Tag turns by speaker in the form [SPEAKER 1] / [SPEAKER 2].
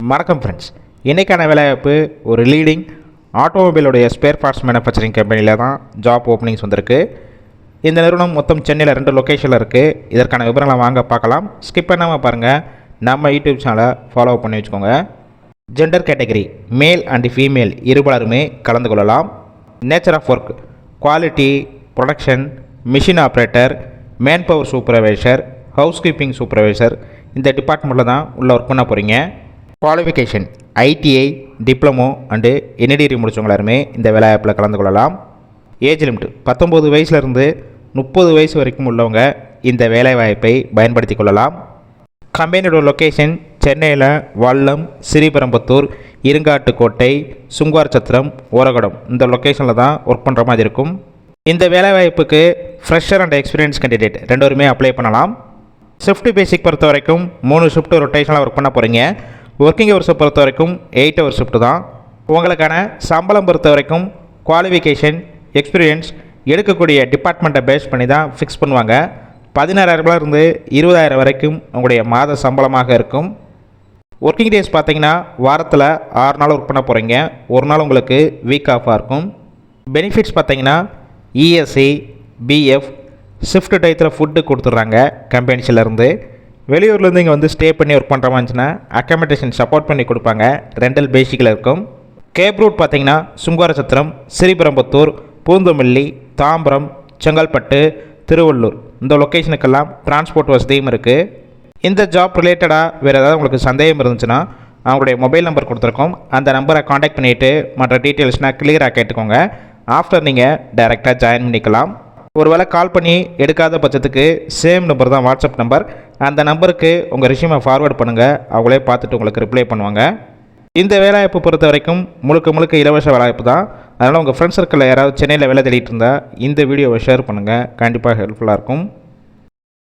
[SPEAKER 1] வணக்கம் ஃப்ரெண்ட்ஸ் இன்றைக்கான வேலைவாய்ப்பு ஒரு லீடிங் ஆட்டோமொபைலுடைய ஸ்பேர் பார்ட்ஸ் மேனுஃபேக்சரிங் கம்பெனியில் தான் ஜாப் ஓப்பனிங்ஸ் வந்திருக்கு. இந்த நிறுவனம் மொத்தம் சென்னையில் ரெண்டு லொக்கேஷனில் இருக்குது இதற்கான விவரங்களை வாங்க பார்க்கலாம். ஸ்கிப் பண்ணாமல் பாருங்கள் நம்ம யூடியூப் சேனலை ஃபாலோ பண்ணி வச்சுக்கோங்க. Gender category male and female இருபலருமே கலந்து கொள்ளலாம். Nature of work quality production machine operator manpower supervisor housekeeping supervisor இந்த டிபார்ட்மெண்ட்டில் தான் உள்ள ஒர்க் பண்ண போகிறீங்க qualification ITI diploma and any degree முடித்தவங்க எல்லாருமே இந்த வேலைவாய்ப்பில் கலந்து கொள்ளலாம். ஏஜ் லிமிட் பத்தொம்போது வயசுலேருந்து முப்பது வயசு வரைக்கும் உள்ளவங்க இந்த வேலைவாய்ப்பை பயன்படுத்தி கொள்ளலாம். கம்பெனியோட லொக்கேஷன் சென்னையில் வல்லம் ஸ்ரீபெரம்பத்தூர் இருங்காட்டுக்கோட்டை சுங்கார் சத்திரம் ஓரகடம். இந்த லொக்கேஷனில் தான் ஒர்க் பண்ணுற மாதிரி இருக்கும். இந்த வேலைவாய்ப்புக்கு ஃப்ரெஷர் அண்ட் எக்ஸ்பீரியன்ஸ் கேண்டிடேட் ரெண்டு அப்ளை பண்ணலாம். ஷிஃப்ட் பேசிக் பொறுத்த வரைக்கும் மூணு ஷிஃப்ட் ரொட்டேஷனாக ஒர்க் பண்ண போகிறீங்க ஒர்க்கிங் ஹவர்ஸை பொறுத்த வரைக்கும் எயிட் ஹவர் ஷிஃப்ட் தான். உங்களுக்கான சம்பளம் பொறுத்த வரைக்கும் குவாலிஃபிகேஷன் எக்ஸ்பீரியன்ஸ் எடுக்கக்கூடிய டிபார்ட்மெண்ட்டை பேஸ் பண்ணி தான் ஃபிக்ஸ் பண்ணுவாங்க. பதினாறாயிரரூபாயிலிருந்து இருந்து இருபதாயிரம் வரைக்கும் உங்களுடைய மாத சம்பளமாக இருக்கும். ஒர்க்கிங் டேஸ் பார்த்தீங்கன்னா வாரத்தில் ஆறு நாள் ஒர்க் பண்ண போகிறீங்க ஒரு நாள் உங்களுக்கு வீக் ஆஃபாக இருக்கும். பெனிஃபிட்ஸ் பார்த்தீங்கன்னா இஎஸ்சி பிஎஃப் ஷிஃப்ட் டயத்தில் ஃபுட்டு கொடுத்துட்றாங்க கம்பெனிஸ்லேருந்து வெளியூர்லேருந்து இங்கே வந்து ஸ்டே பண்ணி ஒர்க் பண்ணுற மாதிரிச்சுன்னா அக்காமடேஷன் சப்போர்ட் பண்ணி கொடுப்பாங்க. ரெண்டல் பேசிக்கில் இருக்கும். கேப் ரூட் பார்த்தீங்கன்னா சுங்காரசத்திரம் ஸ்ரீபெரும்புத்தூர் பூந்தமல்லி தாம்பரம் செங்கல்பட்டு திருவள்ளூர். இந்த லொக்கேஷனுக்கெல்லாம் டிரான்ஸ்போர்ட் வசதியும் இருக்குது இந்த ஜாப் ரிலேட்டடாக வேறு ஏதாவது உங்களுக்கு சந்தேகம் இருந்துச்சுன்னா அவங்களுடைய மொபைல் நம்பர் கொடுத்துருக்கோம். அந்த நம்பரை காண்டாக்ட் பண்ணிவிட்டு மற்ற டீட்டெயில்ஸ்னால் கிளியராக கேட்டுக்கோங்க. ஆஃப்டர் நீங்கள் டைரெக்டாக ஜாயின் பண்ணிக்கலாம். ஒருவேளை கால் பண்ணி எடுக்காத பட்சத்துக்கு சேம் நம்பர் தான் வாட்ஸ்அப் நம்பர் அந்த நம்பருக்கு உங்கள் ரிஷ்யூமை ஃபார்வேர்ட் பண்ணுங்கள் அவங்களே பார்த்துட்டு உங்களுக்கு ரிப்ளை பண்ணுவாங்க. இந்த வேலைவாய்ப்பு பொறுத்த வரைக்கும் முழுக்க முழுக்க இலவச வேலைவாய்ப்பு தான். அதனால் உங்கள் ஃப்ரெண்ட்ஸ் சர்க்கிளில் யாராவது சென்னையில் வேலை தேடிட்டு இருந்தால் இந்த வீடியோவை ஷேர் பண்ணுங்கள் கண்டிப்பாக ஹெல்ப்ஃபுல்லாக இருக்கும்.